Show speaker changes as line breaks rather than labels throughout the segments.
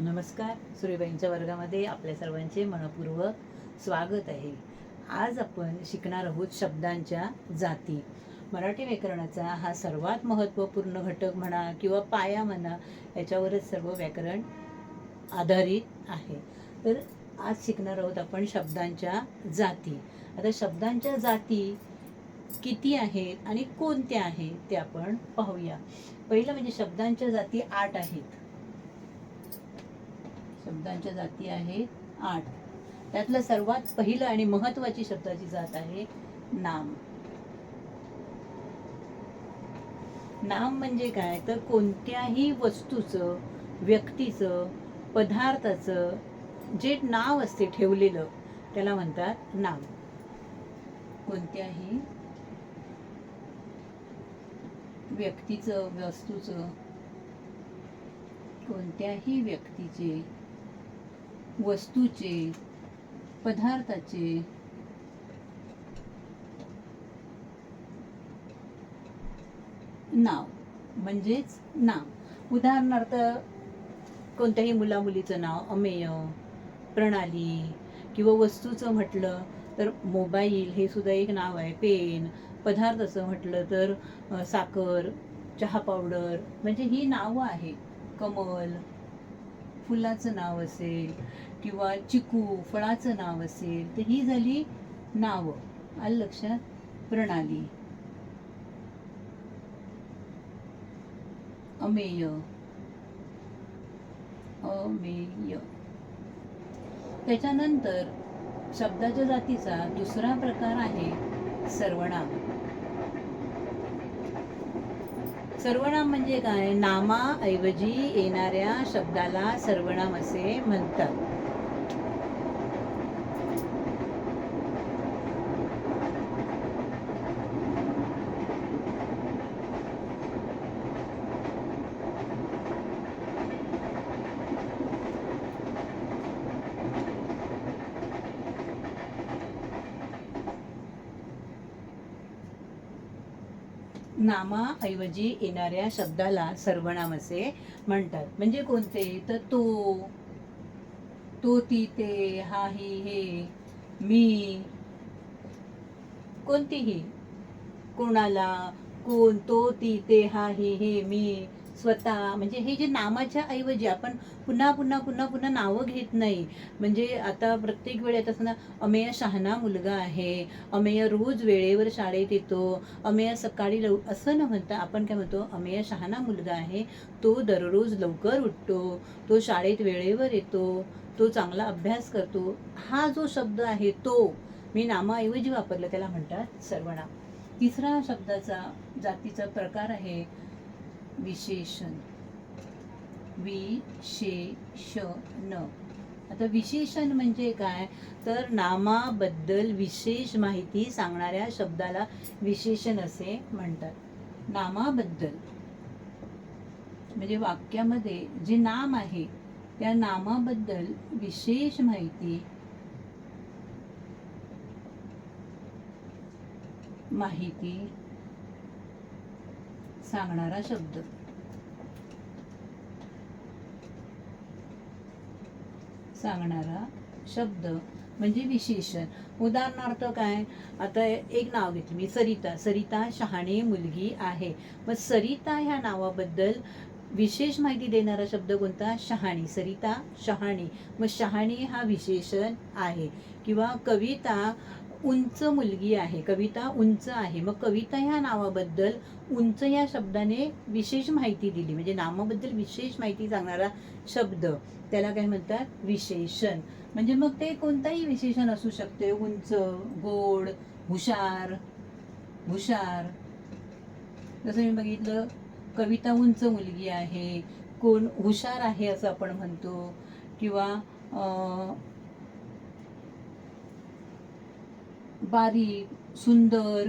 नमस्कार. सूर्यबाईंच्या वर्गामध्ये आपल्या सर्वांचे मनपूर्वक स्वागत आहे. आज आपण शिकणार आहोत शब्दांच्या जाती. मराठी व्याकरणाचा हा सर्वात महत्त्वपूर्ण घटक म्हणा किंवा पाया म्हणा याच्यावरच सर्व व्याकरण आधारित आहे. तर आज शिकणार आहोत आपण शब्दांच्या जाती. आता शब्दांच्या जाती किती आहेत आणि कोणत्या आहेत ते आपण पाहूया. पहिलं म्हणजे शब्दांच्या जाती आठ आहेत. शब्दांच्या जाती आहेत आठ. त्यातलं सर्वात पहिलं आणि महत्वाची शब्दाची जात आहे नाम. नाम म्हणजे काय? तर कोणत्याही वस्तूचं व्यक्तीचं पदार्थाचं जे नाव असते ठेवलेलं त्याला म्हणतात नाम. कोणत्याही व्यक्तीचं वस्तूचं कोणत्याही व्यक्तीचे वस्तूचे पदार्थाचे. नाव म्हणजेच नाव. उदाहरणार्थ कोणत्याही मुलामुलीचं नाव अमेय प्रणाली किंवा वस्तूचं म्हटलं तर मोबाईल हे सुद्धा एक नाव आहे. पेन पदार्थाचं म्हटलं तर साखर चहा पावडर म्हणजे ही नावं आहे कमल फुलाचं नाव असेल किंवा चिकू फळाचं नाव असेल तर ही झाली नावं. आलं लक्षात? प्रणाली. अमेय. अमेय. त्याच्यानंतर शब्दाच्या जातीचा दुसरा प्रकार आहे सर्वनाम. सर्वनाम म्हणजे काय? नामाऐवजी येणाऱ्या शब्दाला सर्वनाम असे म्हणतात. नामाऐवजी येणाऱ्या शब्दाला सर्वनाम असे म्हणतात. म्हणजे कोणते? तर तो तो ती ते हा ही हे मी कोणतीही. कोणाला कोण तो ती ते हा ही हे मी स्वतः म्हणजे हे जे नामाच्या ऐवजी आपण पुन्हा पुन्हा पुन्हा पुन्हा नावं घेत नाही. म्हणजे आता प्रत्येक वेळी आता ना अमेय शहाणा मुलगा आहे अमेय रोज वेळेवर शाळेत येतो अमेय सकाळी लव असं न म्हणता आपण काय म्हणतो अमेय शहाणा मुलगा आहे तो दररोज लवकर उठतो तो शाळेत वेळेवर येतो तो चांगला अभ्यास करतो. हा जो शब्द आहे तो मी नामाऐवजी वापरला त्याला म्हणतात सर्वनाम. तिसरा शब्दाचा जातीचा प्रकार आहे विशेषण. विशेषण. आता विशेषण म्हणजे काय? तर नामाबद्दल विशेष माहिती सांगणाऱ्या शब्दाला विशेषण असे म्हणतात. नामाबद्दल. म्हणजे वाक्यामध्ये जे नाम आहे त्या नामाबद्दल विशेष माहिती माहिती सांगणारा शब्द. सांगणारा शब्द म्हणजे विशेषण. उदाहरणार्थ काय? आता एक नाव घेतलं मी सरिता. सरिता शहाणी मुलगी आहे. मग सरिता ह्या नावाबद्दल विशेष माहिती देणारा शब्द कोणता? शहाणी. सरिता शहाणी. मग शहाणी हा विशेषण आहे. किंवा कविता उंच मुलगी आहे कविता उंच आहे. मग कविता ह्या नावाबद्दल उंच या शब्दाने विशेष माहिती दिली. म्हणजे नामाबद्दल विशेष माहिती सांगणारा शब्द त्याला काय म्हणतात? विशेषण. म्हणजे मग ते कोणताही विशेषण असू शकते. उंच गोड हुशार हुशार. जसं मी बघितलं कविता उंच मुलगी आहे. कोण हुशार आहे असं आपण म्हणतो. किंवा बारीक सुंदर.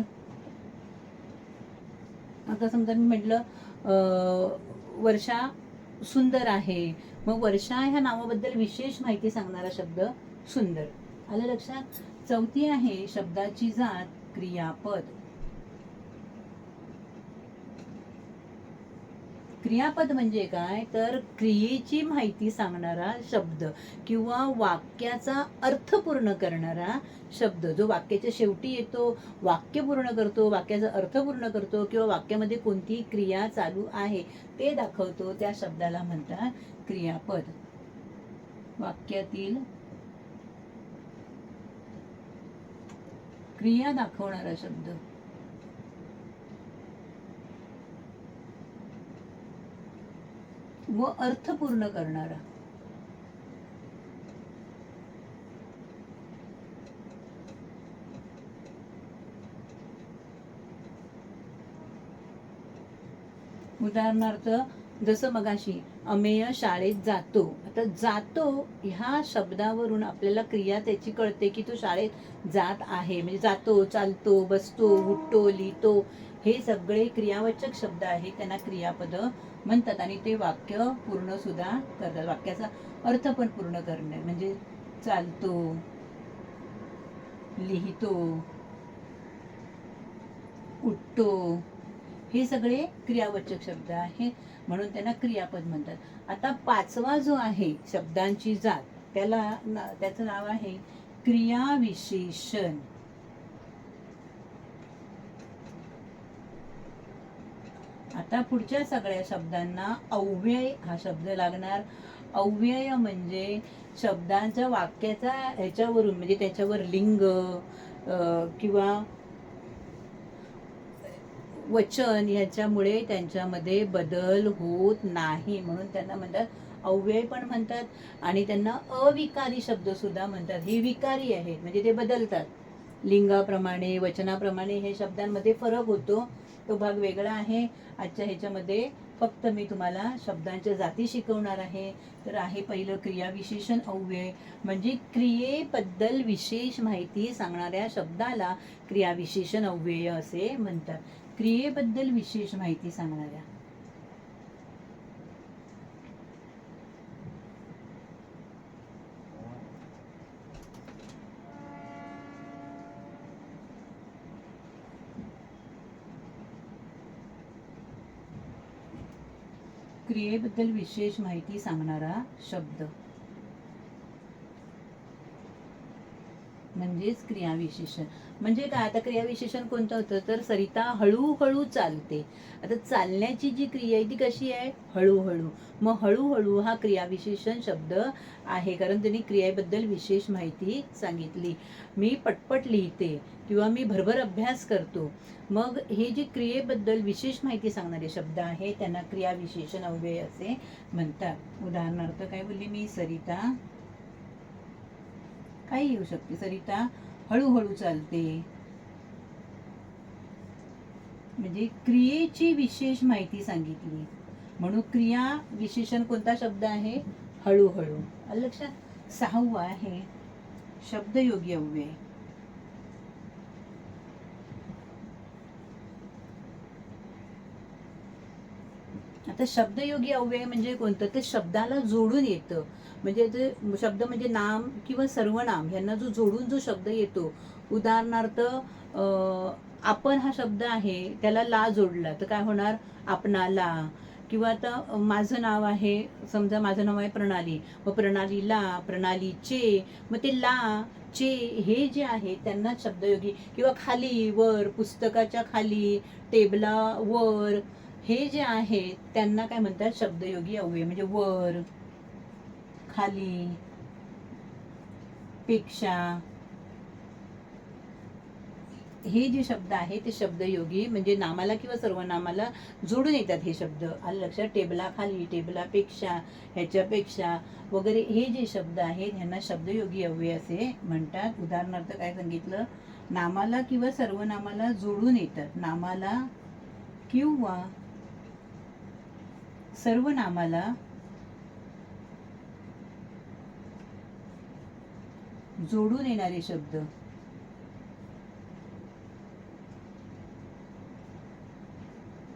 आता समजा मी म्हटलं वर्षा सुंदर आहे. मग वर्षा ह्या नावाबद्दल विशेष माहिती सांगणारा शब्द सुंदर. आलं लक्षात? चौथी आहे शब्दाची जात क्रियापद. क्रियापद म्हणजे काय? तर क्रियेची माहिती सांगणारा शब्द किंवा वाक्याचा अर्थ पूर्ण करणारा शब्द. जो वाक्याच्या शेवटी येतो वाक्य पूर्ण करतो वाक्याचा अर्थ पूर्ण करतो किंवा वाक्यामध्ये कोणती क्रिया चालू आहे ते दाखवतो. त्या शब्दाला म्हणतात क्रियापद. वाक्यातील क्रिया दाखवणारा शब्द. व अर्थ पूर्ण करणारा. उदाहरणार्थ जसं मगाशी अमेय शाळेत जातो. आता जातो ह्या शब्दावरून आपल्याला क्रिया त्याची कळते की तो शाळेत जात आहे. म्हणजे जातो चालतो बसतो उठतो लिहितो. हे सगळे क्रियावाचक शब्द आहेत त्यांना क्रियापद म्हणतात आणि ते वाक्य पूर्ण सुद्धा करतात. वाक्याचा अर्थ पण पूर्ण करणे म्हणजे चालतो लिहितो उठतो हे सगळे क्रियावाचक शब्द आहेत म्हणून त्यांना क्रियापद म्हणतात. आता पाचवा जो आहे शब्दांची जात त्याला ना- त्याचं नाव आहे क्रियाविशेषण. आता पुढच्या सगळ्या शब्दांना अव्यय हा शब्द लागणार. अव्यय म्हणजे शब्दांच्या वाक्याचा ह्याच्यावरून म्हणजे त्याच्यावर लिंग किंवा वचन ह्याच्यामुळे त्यांच्यामध्ये बदल होत नाही म्हणून त्यांना म्हणतात अव्यय पण म्हणतात आणि त्यांना अविकारी शब्द सुद्धा म्हणतात. हे विकारी आहेत म्हणजे ते बदलतात. लिंगाप्रमाणे वचनाप्रमाणे हे शब्दांमध्ये फरक होतो. तो भाग वेगळा आहे. आजच्या ह्याच्यामध्ये फक्त मी तुम्हाला शब्दांच्या जाती शिकवणार आहे. तर आहे पहिलं क्रियाविशेषण अव्यय. म्हणजे क्रियेबद्दल विशेष माहिती सांगणाऱ्या शब्दाला क्रियाविशेषण अव्यय असे म्हणतात. क्रियेबद्दल विशेष माहिती सांगणाऱ्या. क्रियेबद्दल विशेष माहिती सांगणारा शब्द. म्हणजेच क्रियाविशेषण. म्हणजे काय? आता क्रियाविशेषण कोणतं होतं? तर सरिता हळूहळू चालते. आता चालण्याची जी क्रिया आहे ती कशी आहे? हळूहळू. मग हळूहळू हा क्रियाविशेषण शब्द आहे कारण त्यांनी क्रियेबद्दल विशेष माहिती सांगितली. मी पटपट लिहिते किंवा मी भरभर अभ्यास करतो. मग हे जे क्रियेबद्दल विशेष माहिती सांगणारे शब्द आहे त्यांना क्रियाविशेषण अव्यय असे म्हणतात. उदाहरणार्थ काय बोलली मी? सरिता काही येऊ शकते. सरिता हळूहळू चालते. म्हणजे क्रियेची विशेष माहिती सांगितली. म्हणून क्रिया विशेषण कोणता शब्द आहे? हळूहळू. लक्षात सहावा आहे शब्दयोगी अव्यय. आता शब्दयोगी अव्यय म्हणजे कोणतं? ते शब्दाला जोडून येतं. म्हणजे ते शब्द म्हणजे नाम किंवा सर्वनाम ह्यांना जो जोडून जो शब्द येतो उदाहरणार्थ आपण हा शब्द आहे त्याला ला जोडला तर काय होणार? आपणाला. किंवा आता माझं नाव आहे समजा माझं नाव आहे प्रणाली मग प्रणालीला प्रणालीचे मग ते ला चे हे जे आहे त्यांना शब्दयोगी. किंवा खाली वर पुस्तकाच्या खाली टेबला वर हे जे आहेत त्यांना काय म्हणतात? शब्दयोगी अव्यय म्हणजे वर खाली पेक्षा. हे जे शब्द आहे ते शब्दयोगी म्हणजे नामाला किंवा सर्वनामाला जोडून येतात हे शब्द. आलं लक्षात? टेबलाखाली टेबलापेक्षा ह्याच्यापेक्षा वगैरे. हे जे शब्द आहेत ह्यांना शब्दयोगी अव्यय असे म्हणतात. उदाहरणार्थ काय सांगितलं? नामाला किंवा सर्वनामाला जोडून येतात. नामाला किंवा सर्वनामाला जोडून येणारे शब्द.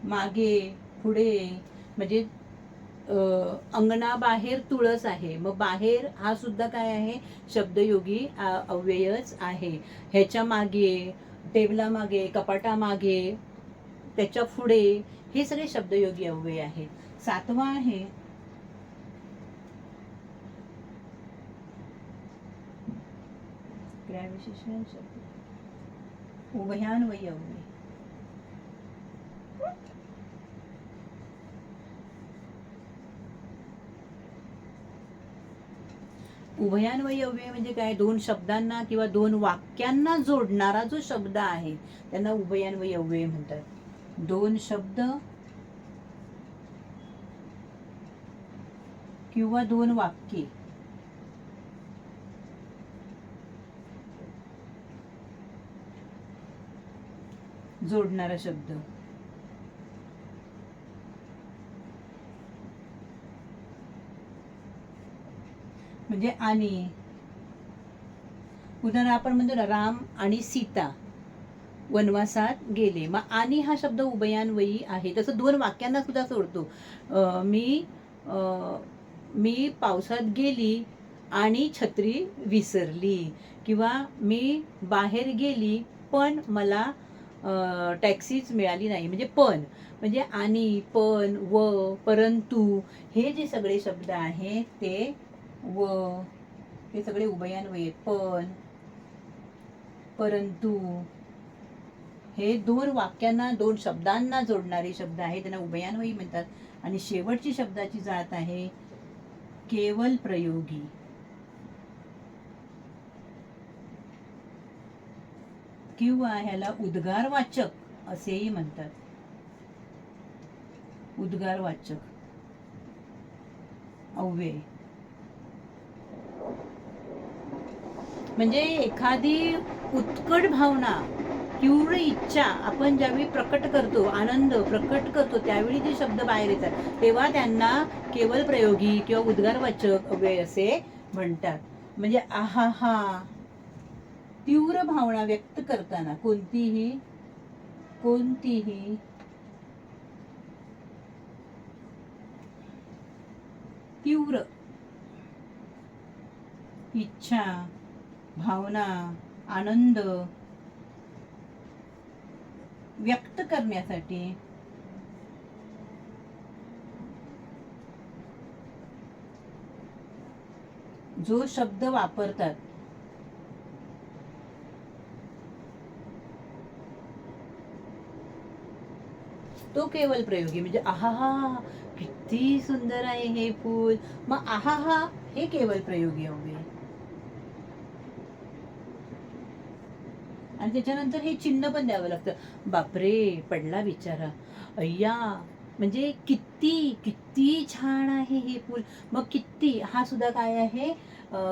मागे पुढे म्हणजे अंगणाबाहेर तुळस आहे. मग बाहेर हा सुद्धा काय आहे? शब्दयोगी अव्ययच आहे. ह्याच्या मागे टेबला मागे कपाटा मागे त्याच्या पुढे हे सगळे शब्दयोगी अव्यय आहेत. सातवा आहे. क्रियाविशेषण शब्द. उभयान अव्यय उभयान्वयी म्हणजे काय? दोन शब्दांना किंवा दोन वाक्यांना जोडणारा जो शब्द आहे त्यांना उभयान्वयव्यय म्हणतात. दोन शब्द किंवा दोन वाक्ये. जोडणारा शब्द. म्हणजे आणि. उदाहरण आपण म्हणतो ना राम आणि सीता वनवासात गेले. मग आणि हा शब्द उभयान्वयी आहे. तसं दोन वाक्यांना सुद्धा सोडतो. मी अं, मी पावसात गेली आणि छत्री विसरली किंवा मी बाहेर गेली पण मला टॅक्सीच मिळाली नाही. म्हणजे पण म्हणजे आणि पण व परंतु हे जे सगळे शब्द आहेत ते व हे सगळे उभयान्वयी पण परंतु हे दोन वाक्यांना दोन शब्दांना जोडणारे शब्द आहेत. त्यांना उभयान्वयी म्हणतात. आणि शेवटची शब्दाची जात आहे केवल प्रयोगी. किंवा ह्याला उद्गार वाचक असेही म्हणतात. उद्गार वाचक. अव्यय. म्हणजे एखादी उत्कट भावना तीव्र इच्छा आपण ज्यावेळी प्रकट करतो आनंद प्रकट करतो त्यावेळी जे शब्द बाहेर येतात तेव्हा त्यांना केवळ प्रयोगी किंवा उद्गारवाचक अव्यय असे म्हणतात. म्हणजे आहा हा. तीव्र भावना व्यक्त करताना कोणतीही कोणतीही तीव्र इच्छा भावना आनंद व्यक्त करण्यासाठी. जो शब्द वापरतात. तो केवळ प्रयोगी म्हणजे आहा किती सुंदर आहे हे फूल. मग आहा हे केवळ प्रयोगी हवे आणि त्याच्यानंतर हे चिन्ह पण द्यावं लागतं. बापरे पडला बिचारा. अय्या म्हणजे किती किती छान आहे हे पूल. मग किती हा सुद्धा काय आहे?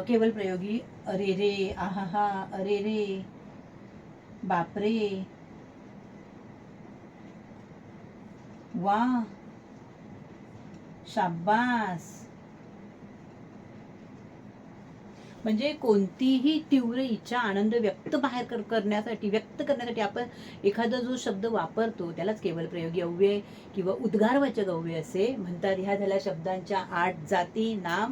केवळ प्रयोगी अरे रे आहा हा अरे रे. बापरे. वा शाबास म्हणजे कोणतीही तीव्र इच्छा आनंद व्यक्त बाहेर कर- करण्यासाठी व्यक्त करण्यासाठी आपण एखादा जो शब्द वापरतो त्यालाच केवळ प्रयोगी अव्यय किंवा उद्गारवाचक अव्यय असे म्हणतात. ह्या झाल्या शब्दांच्या आठ जाती नाम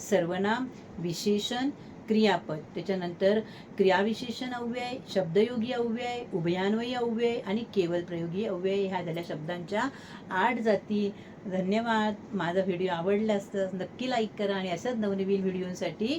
सर्वनाम विशेषण क्रियापद. त्याच्यानंतर क्रियाविशेषण अव्यय शब्दयोगी अव्यय उभयान्वयी अव्यय आणि केवळ प्रयोगी अव्यय ह्या झाल्या शब्दांच्या आठ जाती. धन्यवाद. माझा व्हिडिओ आवडला असतं नक्की लाईक करा आणि अशाच नवनवीन व्हिडिओसाठी